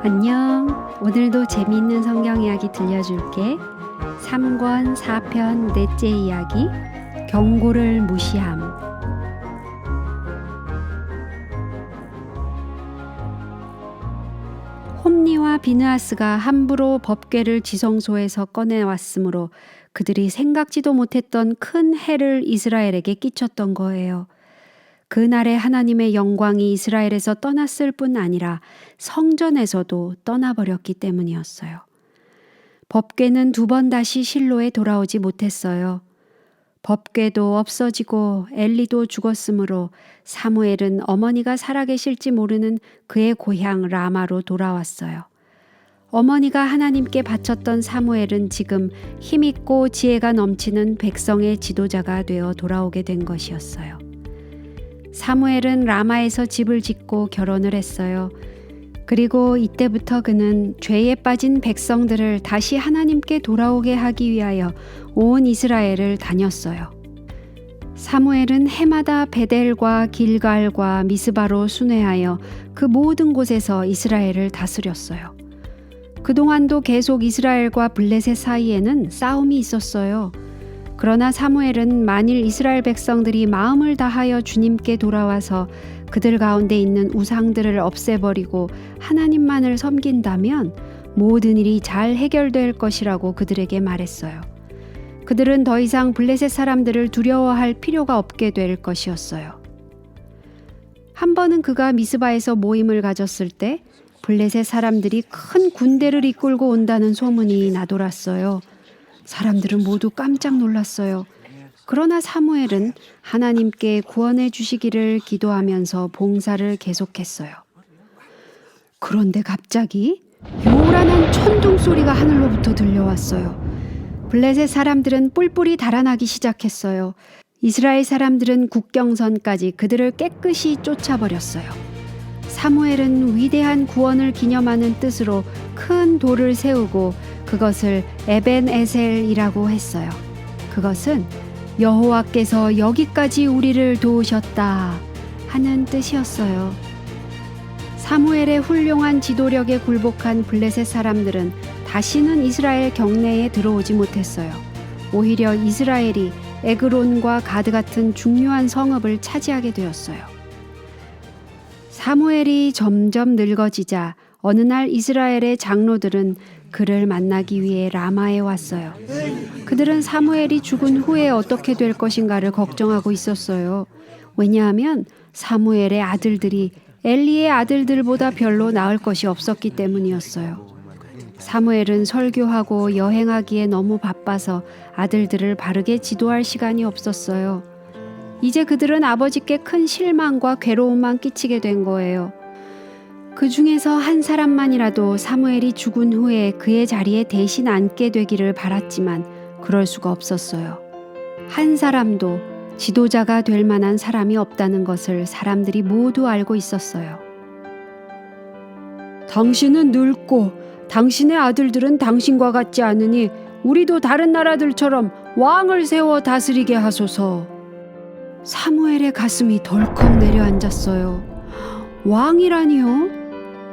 안녕. 오늘도 재미있는 성경 이야기 들려줄게. 3권 4편 넷째 이야기. 경고를 무시함. 홈니와 비느하스가 함부로 법궤를 지성소에서 꺼내왔으므로 그들이 생각지도 못했던 큰 해를 이스라엘에게 끼쳤던 거예요. 그날에 하나님의 영광이 이스라엘에서 떠났을 뿐 아니라 성전에서도 떠나버렸기 때문이었어요. 법궤는 두 번 다시 실로에 돌아오지 못했어요. 법궤도 없어지고 엘리도 죽었으므로 사무엘은 어머니가 살아계실지 모르는 그의 고향 라마로 돌아왔어요. 어머니가 하나님께 바쳤던 사무엘은 지금 힘있고 지혜가 넘치는 백성의 지도자가 되어 돌아오게 된 것이었어요. 사무엘은 라마에서 집을 짓고 결혼을 했어요. 그리고 이때부터 그는 죄에 빠진 백성들을 다시 하나님께 돌아오게 하기 위하여 온 이스라엘을 다녔어요. 사무엘은 해마다 베델과 길갈과 미스바로 순회하여 그 모든 곳에서 이스라엘을 다스렸어요. 그동안도 계속 이스라엘과 블레셋 사이에는 싸움이 있었어요. 그러나 사무엘은 만일 이스라엘 백성들이 마음을 다하여 주님께 돌아와서 그들 가운데 있는 우상들을 없애버리고 하나님만을 섬긴다면 모든 일이 잘 해결될 것이라고 그들에게 말했어요. 그들은 더 이상 블레셋 사람들을 두려워할 필요가 없게 될 것이었어요. 한 번은 그가 미스바에서 모임을 가졌을 때 블레셋 사람들이 큰 군대를 이끌고 온다는 소문이 나돌았어요. 사람들은 모두 깜짝 놀랐어요. 그러나 사무엘은 하나님께 구원해 주시기를 기도하면서 봉사를 계속했어요. 그런데 갑자기 요란한 천둥 소리가 하늘로부터 들려왔어요. 블레셋 사람들은 뿔뿔이 달아나기 시작했어요. 이스라엘 사람들은 국경선까지 그들을 깨끗이 쫓아버렸어요. 사무엘은 위대한 구원을 기념하는 뜻으로 큰 돌을 세우고 그것을 에벤 에셀이라고 했어요. 그것은 여호와께서 여기까지 우리를 도우셨다 하는 뜻이었어요. 사무엘의 훌륭한 지도력에 굴복한 블레셋 사람들은 다시는 이스라엘 경내에 들어오지 못했어요. 오히려 이스라엘이 에그론과 가드 같은 중요한 성읍을 차지하게 되었어요. 사무엘이 점점 늙어지자 어느 날 이스라엘의 장로들은 그를 만나기 위해 라마에 왔어요. 그들은 사무엘이 죽은 후에 어떻게 될 것인가를 걱정하고 있었어요. 왜냐하면 사무엘의 아들들이 엘리의 아들들보다 별로 나을 것이 없었기 때문이었어요. 사무엘은 설교하고 여행하기에 너무 바빠서 아들들을 바르게 지도할 시간이 없었어요. 이제 그들은 아버지께 큰 실망과 괴로움만 끼치게 된 거예요. 그 중에서 한 사람만이라도 사무엘이 죽은 후에 그의 자리에 대신 앉게 되기를 바랐지만 그럴 수가 없었어요. 한 사람도 지도자가 될 만한 사람이 없다는 것을 사람들이 모두 알고 있었어요. 당신은 늙고 당신의 아들들은 당신과 같지 않으니 우리도 다른 나라들처럼 왕을 세워 다스리게 하소서. 사무엘의 가슴이 덜컥 내려앉았어요. 왕이라니요?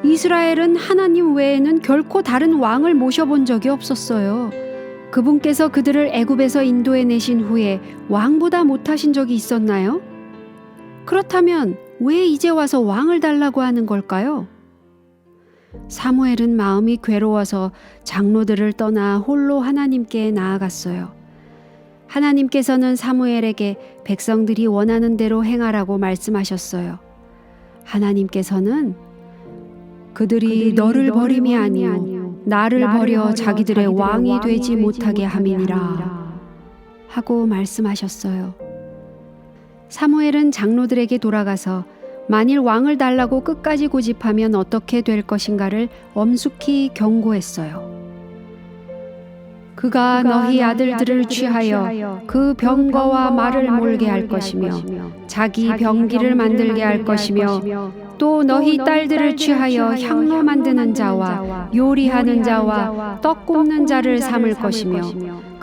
이스라엘은 하나님 외에는 결코 다른 왕을 모셔본 적이 없었어요. 그분께서 그들을 애굽에서 인도해 내신 후에 왕보다 못하신 적이 있었나요? 그렇다면 왜 이제 와서 왕을 달라고 하는 걸까요? 사무엘은 마음이 괴로워서 장로들을 떠나 홀로 하나님께 나아갔어요. 하나님께서는 사무엘에게 백성들이 원하는 대로 행하라고 말씀하셨어요. 하나님께서는 그들이 너를 버림이 아니요 나를 버려 자기들의 왕이 되지 못하게 함이니라 하고 말씀하셨어요. 사무엘은 장로들에게 돌아가서 만일 왕을 달라고 끝까지 고집하면 어떻게 될 것인가를 엄숙히 경고했어요. 그가 너희 아들들을 취하여 그 병거와 말을 몰게 할 것이며 자기 병기를 만들게 할 것이며 또 너희 딸들을 취하여 향로 만드는 자와 요리하는 자와 떡 굽는 자를 삼을 것이며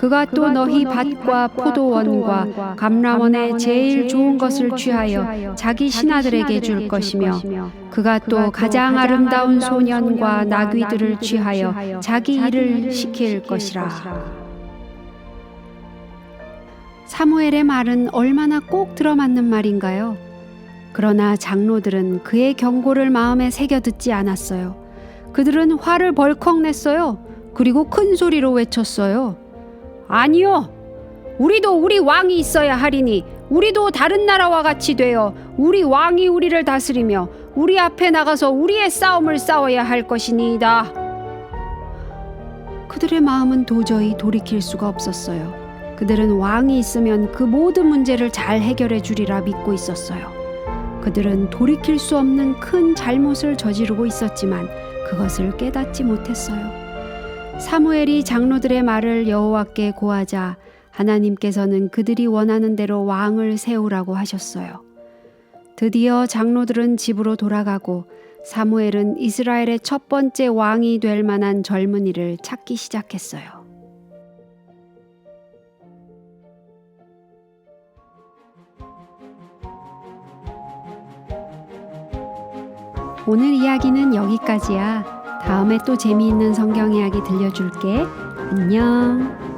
그가 또 너희 밭과 포도원과 감람원의 제일 좋은 것을 취하여 자기 신하들에게 줄 것이며 그가 또 가장 아름다운 소년과 나귀들을 취하여 자기 일을 시킬 것이라. 사무엘의 말은 얼마나 꼭 들어맞는 말인가요? 그러나 장로들은 그의 경고를 마음에 새겨 듣지 않았어요. 그들은 화를 벌컥 냈어요. 그리고 큰 소리로 외쳤어요. 아니요. 우리도 우리 왕이 있어야 하리니 우리도 다른 나라와 같이 되어 우리 왕이 우리를 다스리며 우리 앞에 나가서 우리의 싸움을 싸워야 할 것이니이다. 그들의 마음은 도저히 돌이킬 수가 없었어요. 그들은 왕이 있으면 그 모든 문제를 잘 해결해 주리라 믿고 있었어요. 그들은 돌이킬 수 없는 큰 잘못을 저지르고 있었지만 그것을 깨닫지 못했어요. 사무엘이 장로들의 말을 여호와께 고하자 하나님께서는 그들이 원하는 대로 왕을 세우라고 하셨어요. 드디어 장로들은 집으로 돌아가고 사무엘은 이스라엘의 첫 번째 왕이 될 만한 젊은이를 찾기 시작했어요. 오늘 이야기는 여기까지야. 다음에 또 재미있는 성경 이야기 들려줄게. 안녕.